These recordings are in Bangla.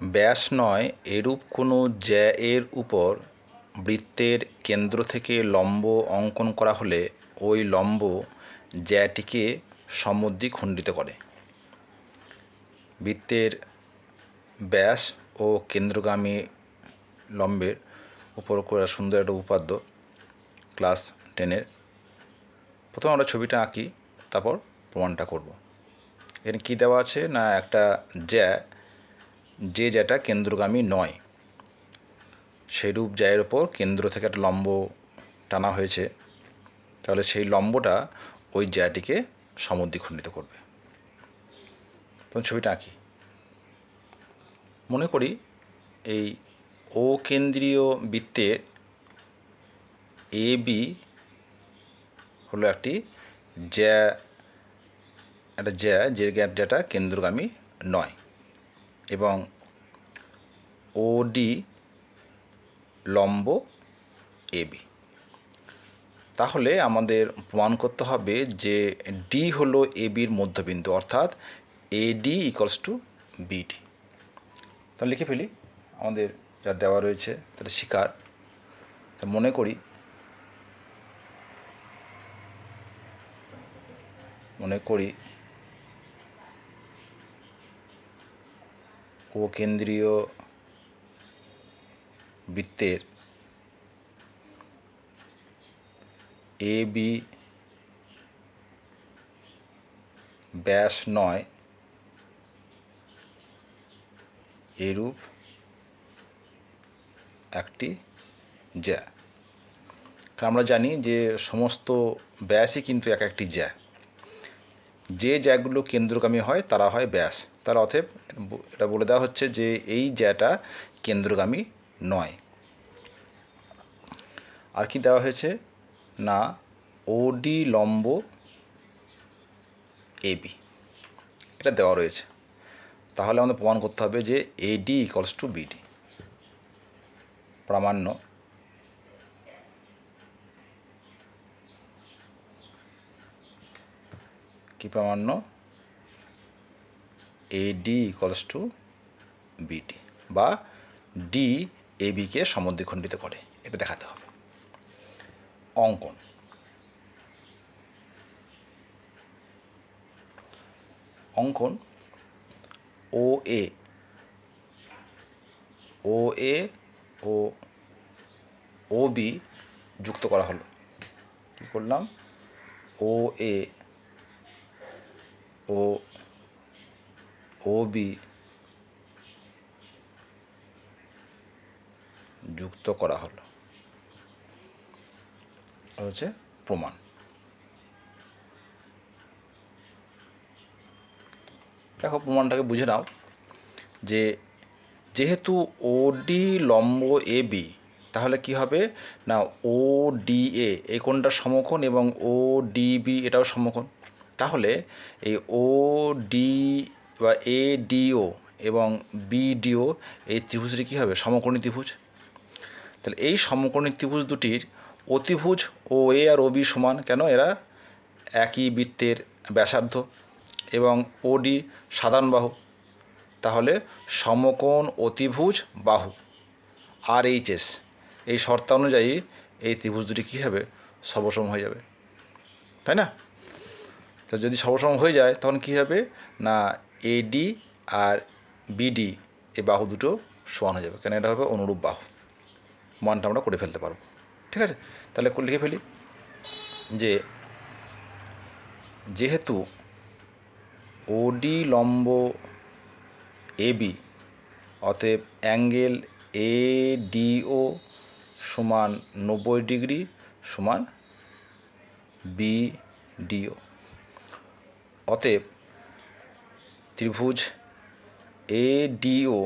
ব্যাস নয়, এরূপ কোনো জ্যা এর উপর বৃত্তের কেন্দ্র থেকে লম্ব অঙ্কন করা হলে ওই লম্ব জ্যাটিকে সমদ্বিখণ্ডিত করে। বৃত্তের ব্যাস ও কেন্দ্রগামী লম্বের উপর করে সুন্দর একটা উপাদ্য ক্লাস টেনের। প্রথমে আমরা ছবিটা আঁকি, তারপর প্রমাণটা করব। এখানে কী দেওয়া আছে না একটা জ্যা যে জ্যাটা কেন্দ্রগামী নয়। সেইরূপ জ্যায়ের ওপর কেন্দ্র থেকে একটা লম্ব টানা হয়েছে। তাহলে সেই লম্বটা ওই জ্যাটিকে সমদ্বিখণ্ডিত করবে। প্রথম ছবিটা আঁকি। মনে করি এই ও কেন্দ্রীয় বৃত্তের এ বি হলো একটি জ্যা, একটা জ্যা যে জ্যাটা কেন্দ্রগামী নয়। এবং ওডি লম্ব এবি তাহলে আমাদের প্রমাণ করতে হবে যে ডি হলো এবির মধ্যবিন্দু, অর্থাৎ এডি ইকলস টু বিডি তাহলে লিখে ফেলি, আমাদের যা দেওয়া রয়েছে, তাহলে শিকার। মনে করি মনে করি ও কেন্দ্রীয় বৃত্তের এ, বি ব্যাস নয় এরূপ একটি জ্যা। আমরা জানি যে সমস্ত ব্যাসই কিন্তু এক একটি জ্যা। যে জ্যাগুলো কেন্দ্রগামী হয় তারা হয় ব্যাস। তার অতএব এটা বলে দেওয়া হচ্ছে যে এই জ্যাটা কেন্দ্রগামী নয়। আর কি দেওয়া হয়েছে? না ওডি লম্ব এবি এটা দেওয়া রয়েছে। তাহলে আমাদের প্রমাণ করতে হবে যে এডি ইকলস টু বিডি প্রামাণ্য। কি প্রামাণ্য? এডি ইকলস টু বিডি বা ডি এবিকে সমদ্বিখণ্ডিত করে, এটা দেখাতে হবে। অঙ্কন। অঙ্কন ও এ ও এ ও ও বি যুক্ত করা হলো। কী করলাম? ও এ ও বি যুক্ত করা হলো। হচ্ছে প্রমাণ। দেখো, প্রমাণটাকে বুঝে নাও যে যেহেতু ওডি লম্ব এ বি তাহলে কি হবে? না ও ডি এ এই কোণটা সমকোণ এবং ও ডিবি এটাও সমকোণ। তাহলে এই ও ডি বা এ ডিও এবং বিডিও এই ত্রিভুজটি কী হবে? সমকোণী ত্রিভুজ। তাহলে এই সমকোণী ত্রিভুজ দুটির অতিভুজ ও এ আর ও বি সমান কেন? এরা একই বৃত্তের ব্যাসার্ধ এবং ওডি সাধারণ বাহু। তাহলে সমকোণ অতিভুজ বাহু আর এইচ এস এই শর্ত অনুযায়ী এই ত্রিভুজ দুটি কী হবে? সর্বসম হয়ে যাবে। তাই না? তো যদি সর্বসম হয়ে যায়, তখন কী হবে? না এডি আর বিডি এই বাহু দুটো সমান হয়ে যাবে। কেন এটা হবে অনুরূপ বাহু? মানটা আমরা করে ফেলতে পারব। ঠিক আছে? তাহলে লিখে ফেলি যে যেহেতু ওডি লম্ব এবি অতএব অ্যাঙ্গেল এ ডিও সমান নব্বই ডিগ্রি সমান বি ডিও অতএব ত্রিভুজ এ ডিও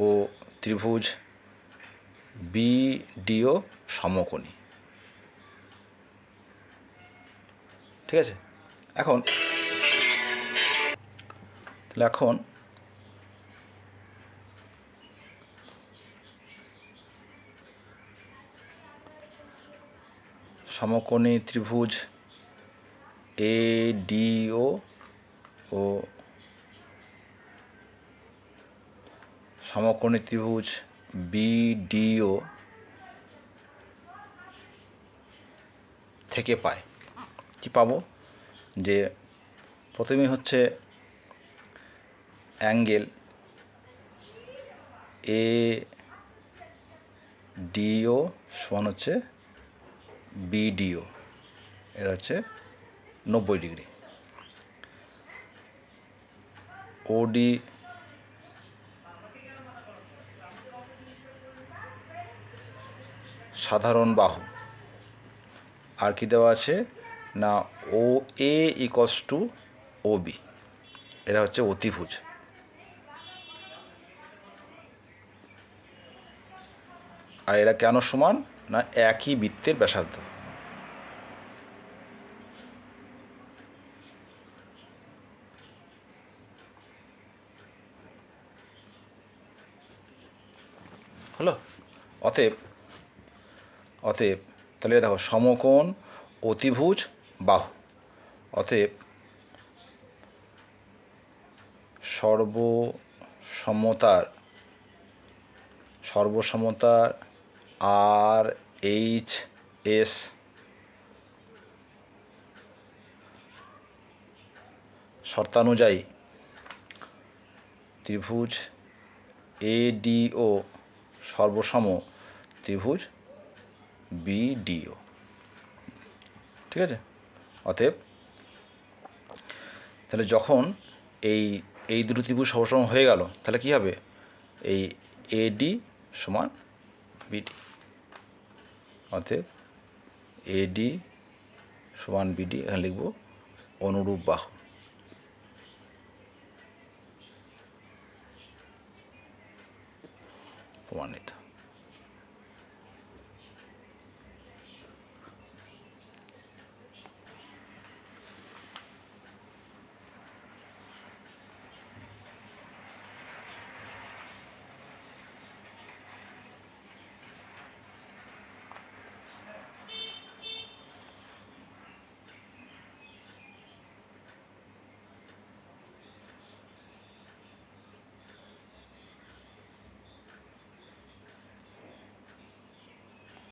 ও ত্রিভুজ বি ডিও সমকোণী। ঠিক আছে? এখন তাহলে এখন সমকোণী ত্রিভুজ এ ডিও ও সমকোণী ত্রিভুজ বিডিও থেকে পায়। কি পাবো? যে প্রথমেই হচ্ছে অ্যাঙ্গেল এ ডিও সমান হচ্ছে বিডিও। এটা হচ্ছে নব্বই ডিগ্রি। ওডি সাধারণ বাহু। আর কি দেওয়া আছে? না O A x two O B এটা হচ্ছে অতিভুজ। আর এরা কেন সমান? না, একই বৃত্তের ব্যাসার্ধ। হলো অতএব অতএব, তাহলে দেখো, সমকোণ, অতিভুজ, বাহু। অতএব, সর্বসমতার সর্বসমতার আর এইচ এস শর্তানুযায়ী ত্রিভুজ এডিও সর্বসম ত্রিভুজ বিডিও। ঠিক আছে? অতএব, তাহলে যখন এই এই দুটো ত্রিভুজ হয়ে গেল, তাহলে কি হবে? এই এডি সমান বিডি। অতএব, এডি সমান বিডি, এখানে লিখব অনুরূপ বাহু। প্রমাণিত।